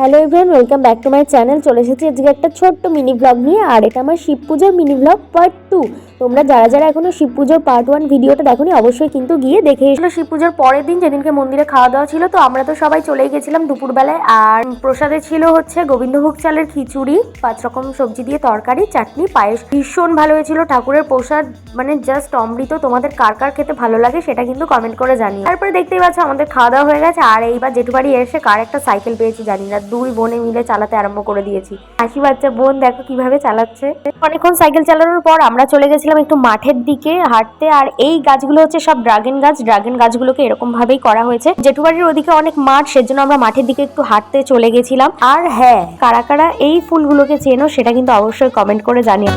Hello everyone, welcome back to my channel. চলে এসেছি আজকে একটা ছোট্ট মিনি ব্লগ নিয়ে, আর এটা আমার শিব পুজোর মিনি ব্লগ পার্ট টু তোমরা যারা যারা এখনও শিব পুজোর পার্ট ওয়ান ভিডিওটা দেখোনি, অবশ্যই কিন্তু গিয়ে দেখে এসো। শিব পুজোর পরের দিন যেদিনকে মন্দিরে খাওয়া দাওয়া ছিল, তো আমরা তো সবাই চলেই গেছিলাম দুপুরবেলায়। আর প্রসাদে ছিল হচ্ছে গোবিন্দভোগ চালের খিচুড়ি, পাঁচ রকম সবজি দিয়ে তরকারি, চাটনি, পায়েস। ভীষণ ভালো হয়েছিল ঠাকুরের প্রসাদ মানে জাস্ট অমৃত। তোমাদের কার কার খেতে ভালো লাগে সেটা কিন্তু কমেন্ট করে জানিও। তারপরে দেখতেই পাচ্ছ আমাদের খাওয়া দাওয়া হয়ে গেছে। আর এইবার জেঠু বাড়ি এসে কার একটা সাইকেল পেয়েছি জানি না। দুই বোনে মিলে চালাতে আরম্ভ করে দিয়েছি। হাসি বাচ্চা বোন দেখো কীভাবে চালাচ্ছে। অনেকক্ষণ সাইকেল চালানোর পর আমরা চলে গেছিলাম একটু মাঠের দিকে হাঁটতে, আর এই গাছগুলো হচ্ছে সব ড্রাগন গাছ। ড্রাগন গাছগুলোকে এরকম ভাবেই করা হয়েছে। জেঠুবাড়ির ওদিকে অনেক মাঠ, সেজন্য আমরা মাঠের দিকে একটু হাঁটতে চলে গেছিলাম। আর হ্যাঁ কারা কারা এই ফুলগুলোকে চেনো, সেটা কিন্তু অবশ্যই কমেন্ট করে জানিও।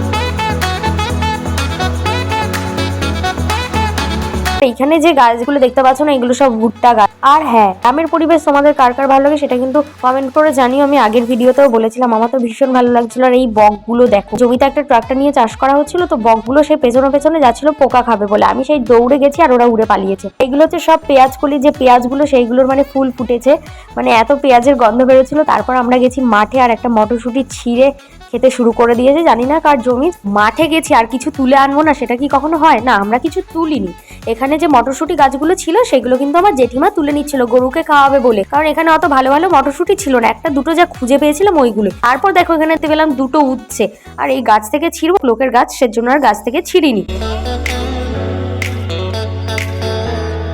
এইখানে যে গাছগুলো দেখতে পাচ্ছ না, এগুলো সব ভুট্টা গাছ। আর হ্যাঁ গ্রামের পরিবেশ তোমাদের কার কার ভালো লাগে সেটা কিন্তু কমেন্ট করে জানিও। আমি আগের ভিডিওতেও বলেছিলাম, আমার তো ভীষণ ভালো লাগছিল আর এই বকগুলো দেখো। জমিতে একটা ট্রাক্টর নিয়ে চাষ করা হচ্ছিল, তো বকগুলো সেই পেছনে পেছনে যাচ্ছিল পোকা খাবে বলে। আমি সেই দৌড়ে গেছি আর ওরা উড়ে পালিয়েছে। এগুলো হচ্ছে সব পেঁয়াজ কলি, যে পেঁয়াজগুলো সেইগুলোর মানে ফুল ফুটেছে মানে এত পেঁয়াজের গন্ধ বেরোচ্ছিল। তারপর আমরা গেছি মাঠে আর একটা মটরশুঁটি ছিঁড়ে খেতে শুরু করে দিয়েছে। জানি না কার জমি। মাঠে গেছি, আর কিছু তুলে আনব না, সেটা কি কখনো হয়? না, আমরা কিছু তুলিনি। এখানে যে মটরশুঁটি গাছগুলো ছিল, সেগুলো কিন্তু আমার জেঠিমা তুলে নিচ্ছিল, গরুকে খাওয়াবে বলে। কারণ এখানে অত ভালো ভালো মটরশুঁটি ছিল না। একটা দুটো যা খুঁজে পেয়েছিলাম ওইগুলো। তারপর দেখো, এখানে পেলাম দুটো উঠছে। আর এই গাছ থেকে ছিঁড়ব, লোকের গাছ, সেজন্য আর গাছ থেকে ছিঁড়িনি।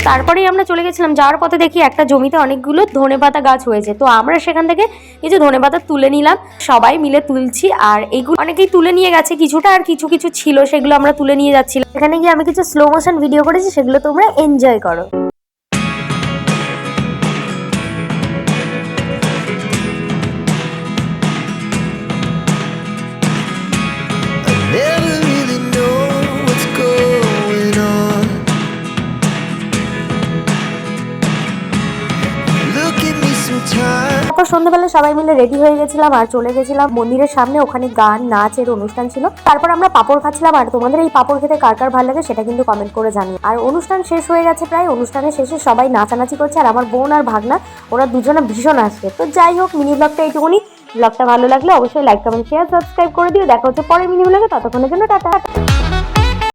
তারপরেই আমরা চলে গেছিলাম, যাওয়ার পথে দেখি একটা জমিতে অনেকগুলো ধনেপাতা গাছ হয়েছে। তো আমরা সেখান থেকে কিছু ধনেপাতা তুলে নিলাম, সবাই মিলে তুলছি আর এইগুলো অনেকেই তুলে নিয়ে গেছে, কিছুটা আর কিছু কিছু ছিল, সেগুলো আমরা তুলে নিয়ে যাচ্ছিলাম। এখানে গিয়ে আমি কিছু স্লো মোশন ভিডিও করেছি, সেগুলো তোমরা এনজয় করো। তারপর সন্ধ্যাবেলা সবাই মিলে রেডি হয়ে গেছিলাম আর চলে গেছিলাম মন্দিরের সামনে, ওখানে গান, নাচের অনুষ্ঠান ছিল। তারপর আমরা পাপড় খাচ্ছিলাম আর তোমাদের এই পাপড় খেতে কার কার ভালো লাগে সেটা কিন্তু কমেন্ট করে জানিও। আর অনুষ্ঠান শেষ হয়ে গেছে প্রায়, অনুষ্ঠানের শেষে সবাই নাচানাচি করছে আর আমার বোন আর ভাগনা, ওরা দুজনে ভীষণ আসছে তো যাই হোক মিনি ব্লগটা এইটুকুনি ব্লগটা ভালো লাগলে অবশ্যই লাইক কমেন্ট শেয়ার সাবস্ক্রাইব করে দিও। দেখা হচ্ছে পরের মিনি ব্লগে ততক্ষণের জন্য টাটা।